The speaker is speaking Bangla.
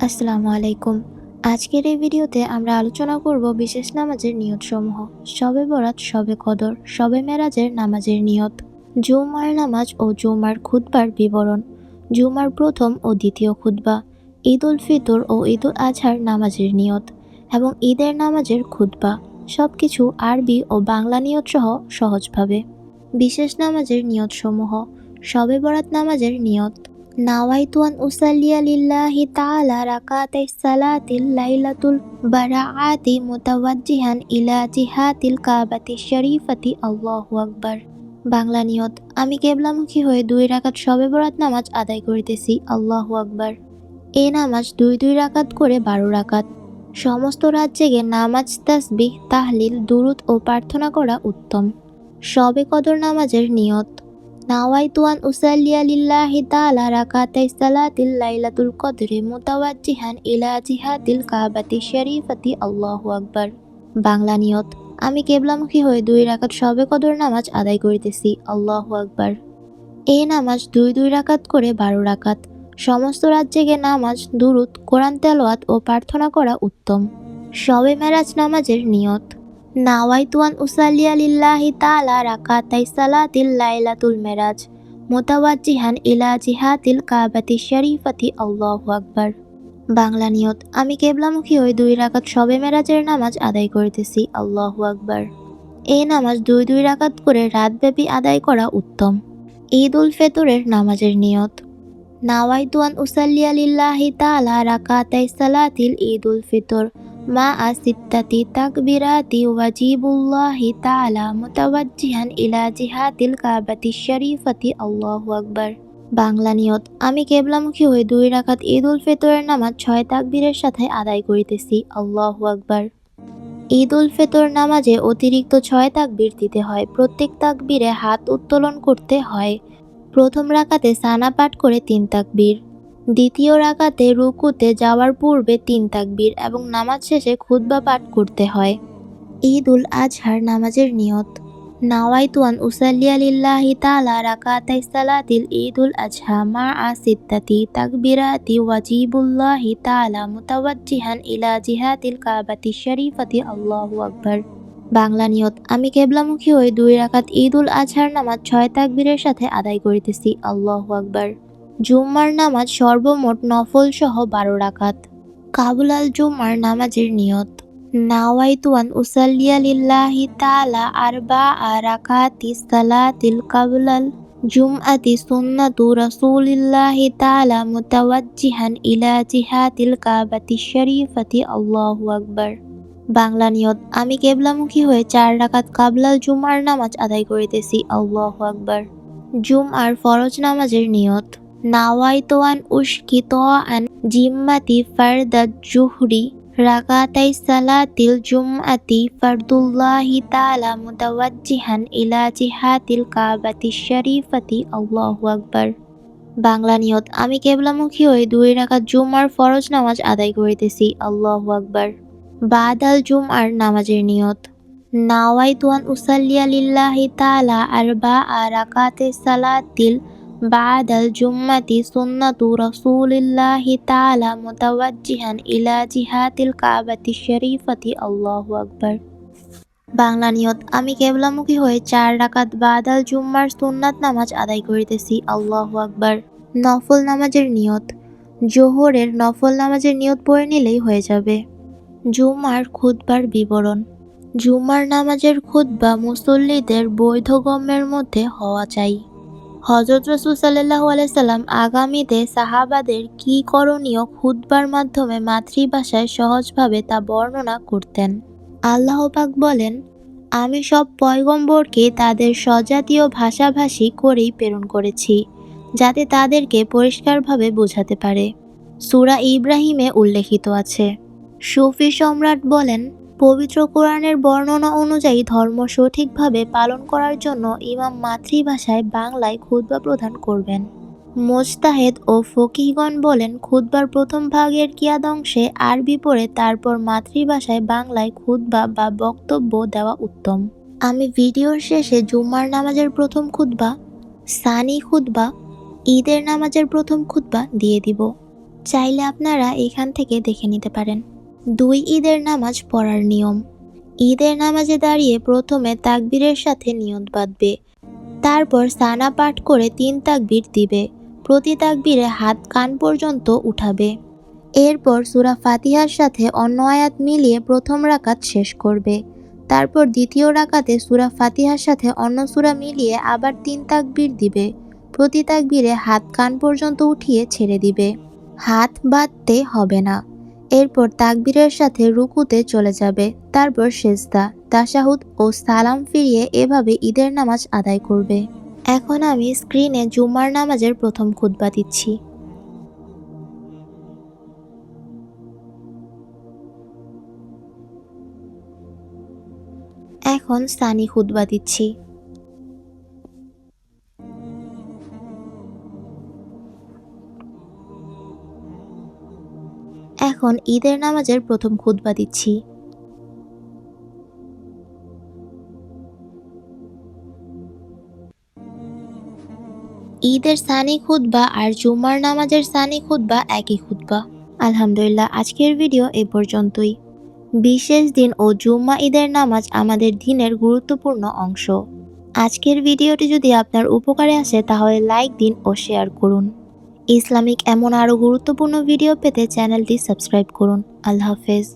আসসালামু আলাইকুম। আজকের এই ভিডিওতে আমরা আলোচনা করব বিশেষ নামাজের নিয়তসমূহ। শবে বরাত শবে কদর শবে মেরাজের নামাজের নিয়ত। জুমার নামাজ ও জুমার খুতবার বিবরণ। জুমার প্রথম ও দ্বিতীয় খুতবা ঈদ উল ফিতর ও ঈদ উল আজহার নামাজের নিয়ত এবং ঈদের নামাজের খুতবা। সব কিছু আরবি ও বাংলা নিয়ত সহ সহজভাবে। বিশেষ নামাজের নিয়তসমূহ। শবে বরাত নামাজের নিয়ত। নাওয়াইতু আন উসাল্লিয়া লিল্লাহি তাআলা রাকাতাই সালাতিল লাইলাতুল বারাআতি মুতাওয়াজ্জিহান ইলা জিহাতিল কাবাতি শরীফাতি আল্লাহু আকবার বাংলা নিয়ত, আমি কেবলামুখী হয়ে দুই রাকাত শবে বরাত নামাজ আদায় করিতেছি। আল্লাহু আকবার। এ নামাজ দুই দুই রাকাত করে বারো রাকাত। সমস্ত রাত জেগে নামাজ তাসবিহ, তাহলিল, দুরুদ ও প্রার্থনা করা উত্তম। শবে কদর নামাজের নিয়ত। নাওয়াইতু আন উসাল্লিয়া লিল্লাহি তাআলা রাকাতাই সালাতিল লাইলাতুল কদরি মুতাওয়াজ্জিহান ইলা জিহাতিল কাবাতি শরীফাতি আল্লাহু আকবার বাংলা নিয়ত, আমি কেবলামুখী হয়ে দুই রাকাত সবে কদর নামাজ আদায় করিতেছি, আল্লাহু আকবার। এই নামাজ দুই দুই রাকাত করে বারো রাকাত। সমস্ত রাত জেগে নামাজ, দুরুদ, কোরআন তেলাওয়াত ও প্রার্থনা করা উত্তম। শবে মেরাজ নামাজের নিয়ত। নাওয়াইতু আন উসাল্লিয়া লিল্লাহি তাআলা রাকাতাই সালাতিল লাইলাতুল মেরাজ, মুতাওয়াজ্জিহান ইলা জিহাতিল কাবাতি শরীফাতি, আল্লাহু আকবার। বাংলা নিয়ত, আমি কেবলামুখী হয়ে দুই রাকাত শবে মেরাজের নামাজ আদায় করিতেছি, আল্লাহ আকবার। এই নামাজ দুই দুই রাকাত করে রাতব্যাপী আদায় করা উত্তম। ঈদ উল ফেতরের নামাজের নিয়ত নাওয়াইতু আন উসাল্লিয়া লিল্লাহি তাআলা রাকাতাই সালাতিল ঈদ উল ফিতর মা আসিত্তাতি তাকবিরাতি ওয়াজিবুল্লাহি তাআলা মুতাওয়াজ্জিহান ইলা জিহাতিল কাবাতি শরীফাতি আল্লাহু আকবার বাংলা নিয়ত, আমি কেবলামুখী হয়ে দুই রাকাত ঈদ উল ফিতরের নামাজ ছয় তাকবীরের সাথে আদায় করিতেছি। আল্লাহ আকবার। ঈদ উল ফিতর নামাজে অতিরিক্ত ছয় তাকবীর দিতে হয়। প্রত্যেক তাকবীরে হাত উত্তোলন করতে হয়। প্রথম রাকাতে সানা পাঠ করে তিন তাকবীর। দ্বিতীয় রাকাতে রুকুতে যাওয়ার পূর্বে তিন তাকবীর এবং নামাজ শেষে খুতবা পাঠ করতে হয়। ঈদ উল আজহার নামাজের নিয়ত। নাওয়াইতুয়ান উসাল্লিয়া লিল্লাহি তাআলা রাকাতাই সালাতিল ঈদ উল আজহা মা আসিত্তাতি তাকবিরাতি ওয়াজিবুল্লাহি তাআলা মুতাওয়াজ্জিহান ইলা জিহাতিল কাবাতি শরীফাতি আল্লাহু আকবার। বাংলা নিয়ত, আমি কেবলামুখী হয়ে দুই রাকাত ঈদ উল আজহার নামাজ ছয় তাকবীরের সাথে আদায় করিতেছি, আল্লাহু আকবার। জুম্মার নামাজ সর্বমোট নফল সহ বারো রাকাত। কাবুল আল জুম্মার নামাজের নিয়ত। নাওয়াইতু আন উসাল্লিয়া লিল্লাহি তাআলা আরবা রাকাতি সালাতিল কাবুলাল জুমআতি সুন্নাতু রাসূলিল্লাহি তাআলা মুতাওয়াজ্জিহান ইলা জিহাতিল কাবাতি শরীফাতি। আল্লাহু আকবার। বাংলা নিয়ত, আমি কেবলামুখী হয়ে চার রাকাত কাবলাল জুমার নামাজ আদায় করিতেছি। আল্লাহু আকবার। জুমআর ফরজ নামাজের নিয়ত। নাওয়াইতু আন উশকিত আন জিম্মাতি ফারদাত জুহরি রাকাতাই সালাতিল জুমআতি ফারদুল্লাহি তাআলা মুতাওয়াজ্জিহান ইলা জিহাতিল কাবাতি শরীফাতি আল্লাহু আকবার বাংলা নিয়ত আমি কেবলামুখী হয়ে দুই রাকাত জুমার ফরজ নামাজ আদায় করিতেছি আল্লাহু আকবার বাদাল জুমআর নামাজের নিয়ত। নাওয়াইতু আন উসাল্লিয়া লিল্লাহি তাআলা আরবা রাকাতে সালাতিল বাদাল জুম্মাতি সুন্নাতু রাসূলিল্লাহি তাআলা মুতাওয়াজ্জিহান ইলা জিহাতিল কাবাতি শরীফাতি আল্লাহু আকবার বাংলা নিয়ত, আমি কেবলামুখী হয়ে চার রাকাত বাদাল জুম্মার সুন্নাত নামাজ আদায় করিতেছি। আল্লাহ আকবার। নফল নামাজের নিয়ত, জোহরের নফল নামাজের নিয়ত পড়ে নিলেই হয়ে যাবে। জুমার খুতবার বিবরণ, জুমার নামাজের খুতবা মুসল্লিদের বৈধ গম্যের মধ্যে হওয়া চাই। হজরত রসুল সাল্লাহ আলাইসাল্লাম আগামীতে সাহাবাদের কি করণীয় খুতবার মাধ্যমে মাতৃভাষায় সহজভাবে তা বর্ণনা করতেন। আল্লাহ পাক বলেন, আমি সব পয়গম্বরকে তাদের স্বজাতীয় ভাষাভাষী করেই প্রেরণ করেছি, যাতে তাদেরকে পরিষ্কারভাবে বোঝাতে পারে। সুরা ইব্রাহিমে উল্লেখিত আছে। সুফি সম্রাট বলেন পবিত্র কোরআনের বর্ণনা অনুযায়ী ধর্ম সঠিকভাবে পালন করার জন্য ইমাম মাতৃভাষায় বাংলায় খুতবা প্রদান করবেন। মোজতাহেদ ও ফকিহগণ বলেন, খুতবার প্রথম ভাগের কিয়াদংশে আরবি পড়ে তারপর মাতৃভাষায় বাংলায় খুতবা বা বক্তব্য দেওয়া উত্তম। আমি ভিডিওর শেষে জুম্মার নামাজের প্রথম খুতবা, সানি খুতবা, ঈদের নামাজের প্রথম খুতবা দিয়ে দিব। চাইলে আপনারা এখান থেকে দেখে নিতে পারেন। দুই ঈদের নামাজ পড়ার নিয়ম। ঈদের নামাজে দাঁড়িয়ে প্রথমে তাকবীরের সাথে নিয়ত বাঁধবে। তারপর সানা পাঠ করে তিন তাকবীর দিবে। প্রতি তাকবীরে হাত কান পর্যন্ত উঠাবে। এরপর সুরা ফাতিহার সাথে অন্য আয়াত মিলিয়ে প্রথম রাকাত শেষ করবে। তারপর দ্বিতীয় রাকাতে সুরা ফাতিহার সাথে অন্য সুরা মিলিয়ে আবার তিন তাকবীর দিবে। প্রতি তাকবীরে হাত কান পর্যন্ত উঠিয়ে ছেড়ে দিবে। হাত বাঁধতে হবে না। এরপর তাকবীরের সাথে রুকুতে চলে যাবে। তারপর সেজদা, তাশাহুদ ও সালাম ফিরিয়ে এভাবে ঈদের নামাজ আদায় করবে। এখন আমি স্ক্রিনে জুম্মার নামাজের প্রথম খুতবা দিচ্ছি। এখন সানি খুতবা দিচ্ছি। এখন ঈদের নামাজের প্রথম খুতবা দিচ্ছি। ঈদের সানি খুতবা আর জুম্মার নামাজের সানি খুতবা একই খুতবা। আলহামদুলিল্লাহ, আজকের ভিডিও এ পর্যন্তই। বিশেষ দিন ও জুম্মা ঈদের নামাজ আমাদের দিনের গুরুত্বপূর্ণ অংশ। আজকের ভিডিওটি যদি আপনার উপকারে আসে, তাহলে লাইক দিন ও শেয়ার করুন। ইসলামিক এমন আরও গুরুত্বপূর্ণ ভিডিও পেতে চ্যানেলটি সাবস্ক্রাইব করুন। আল্লাহ হাফেজ।